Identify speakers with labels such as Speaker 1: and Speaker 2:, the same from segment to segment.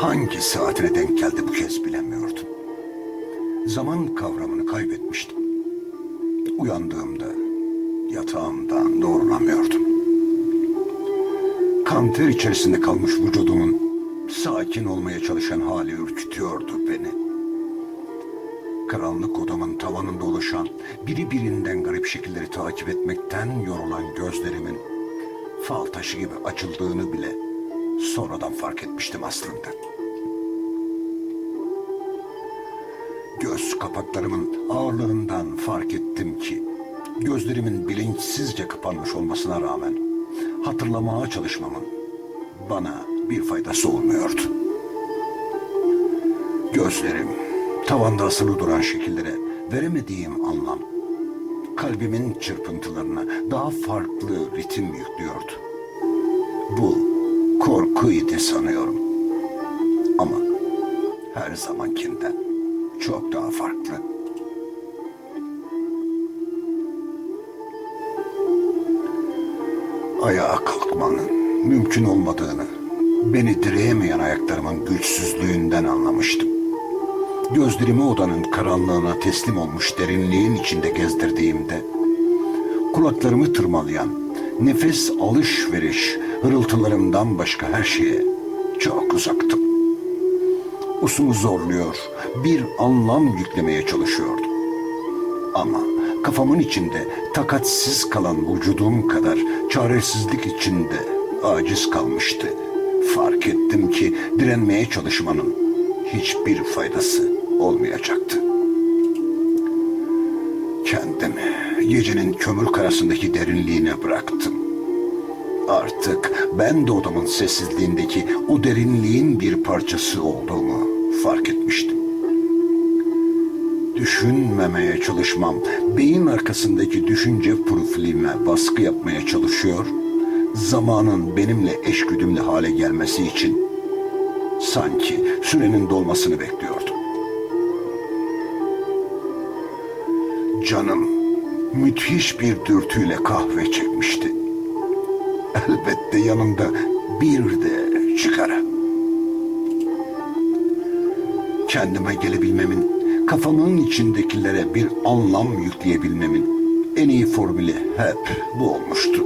Speaker 1: hangi saatine denk geldi bu kez bilemiyordum. Zaman kavramını kaybetmiştim. Uyandığımda yatağımdan doğrulamıyordum. Kan ter içerisinde kalmış vücudumun sakin olmaya çalışan hali ürkütüyordu beni. Karanlık odamın tavanında oluşan biri birinden garip şekilleri takip etmekten yorulan gözlerimin fal taşı gibi açıldığını bile sonradan fark etmiştim aslında. Göz kapaklarımın ağırlığından fark ettim ki gözlerimin bilinçsizce kapanmış olmasına rağmen hatırlamaya çalışmamın bana bir faydası olmuyordu. Gözlerim tavanda asılı duran şekillere veremediğim anlam kalbimin çırpıntılarına daha farklı ritim yüklüyordu. Bu korkuydu sanıyorum. Ama her zamankinden çok daha farklı. Ayağa kalkmanın mümkün olmadığını, beni direyemeyen ayaklarımın güçsüzlüğünden anlamıştım. Gözlerimi odanın karanlığına teslim olmuş derinliğin içinde gezdirdiğimde, kulaklarımı tırmalayan, nefes alış-veriş, hırıltılarımdan başka her şeye çok uzaktım. Usumu zorluyor, bir anlam yüklemeye çalışıyordum. Ama kafamın içinde takatsiz kalan vücudum kadar çaresizlik içinde aciz kalmıştı. Fark ettim ki direnmeye çalışmanın hiçbir faydası olmayacaktı. Kendimi gecenin kömür karasındaki derinliğine bıraktım. Artık ben de odamın sessizliğindeki o derinliğin bir parçası olduğumu fark etmiştim. Düşünmemeye çalışmam, beyin arkasındaki düşünce profilime baskı yapmaya çalışıyor, zamanın benimle eşgüdümlü hale gelmesi için sanki sürenin dolmasını bekliyordum. Canım müthiş bir dürtüyle kahve çekmişti. Elbette yanında bir de çıkara. Kendime gelebilmemin, kafamın içindekilere bir anlam yükleyebilmemin en iyi formülü hep bu olmuştu.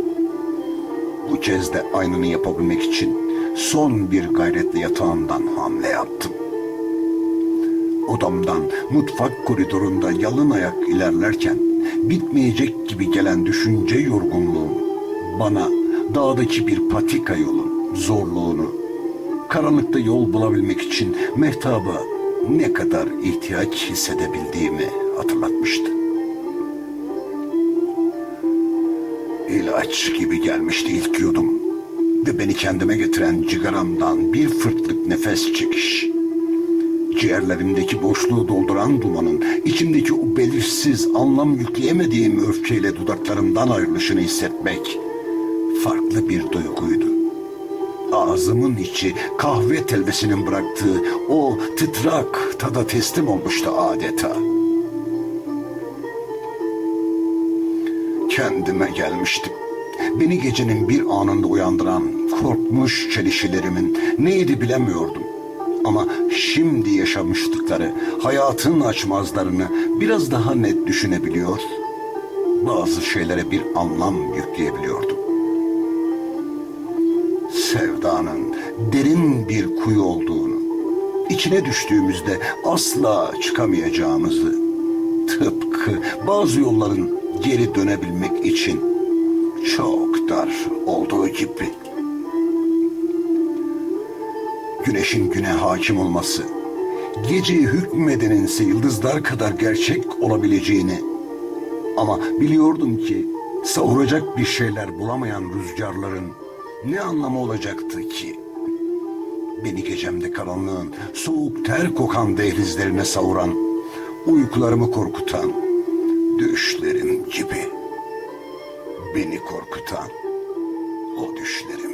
Speaker 1: Bu kez de aynını yapabilmek için son bir gayretle yatağımdan hamle yaptım. Odamdan mutfak koridorunda yalın ayak ilerlerken bitmeyecek gibi gelen düşünce yorgunluğum bana dağdaki bir patika yolun zorluğunu, karanlıkta yol bulabilmek için mehtaba ne kadar ihtiyaç hissedebildiğimi hatırlatmıştı. İlaç gibi gelmişti ilk yudum ve beni kendime getiren cigaramdan bir fırtlık nefes çekiş. Ciğerlerimdeki boşluğu dolduran dumanın içimdeki o belirsiz anlam yükleyemediğim öfkeyle dudaklarımdan ayrılışını hissetmek farklı bir duyguydu. Ağzımın içi kahve telvesinin bıraktığı o titrak tada teslim olmuştu adeta. Kendime gelmiştim. Beni gecenin bir anında uyandıran korkmuş çelişilerimin neydi bilemiyordum. Ama şimdi yaşamıştıkları hayatın açmazlarını biraz daha net düşünebiliyor, bazı şeylere bir anlam yükleyebiliyordum. Sevdanın derin bir kuyu olduğunu, içine düştüğümüzde asla çıkamayacağımızı, tıpkı bazı yolların geri dönebilmek için çok dar olduğu gibi. Güneşin güne hakim olması, geceye hükmedenin ise yıldızlar kadar gerçek olabileceğini ama biliyordum ki savuracak bir şeyler bulamayan rüzgarların ne anlamı olacaktı ki? Beni gecemde karanlığın soğuk ter kokan dehlizlerine savuran, uykularımı korkutan düşlerim gibi. Beni korkutan o düşlerim.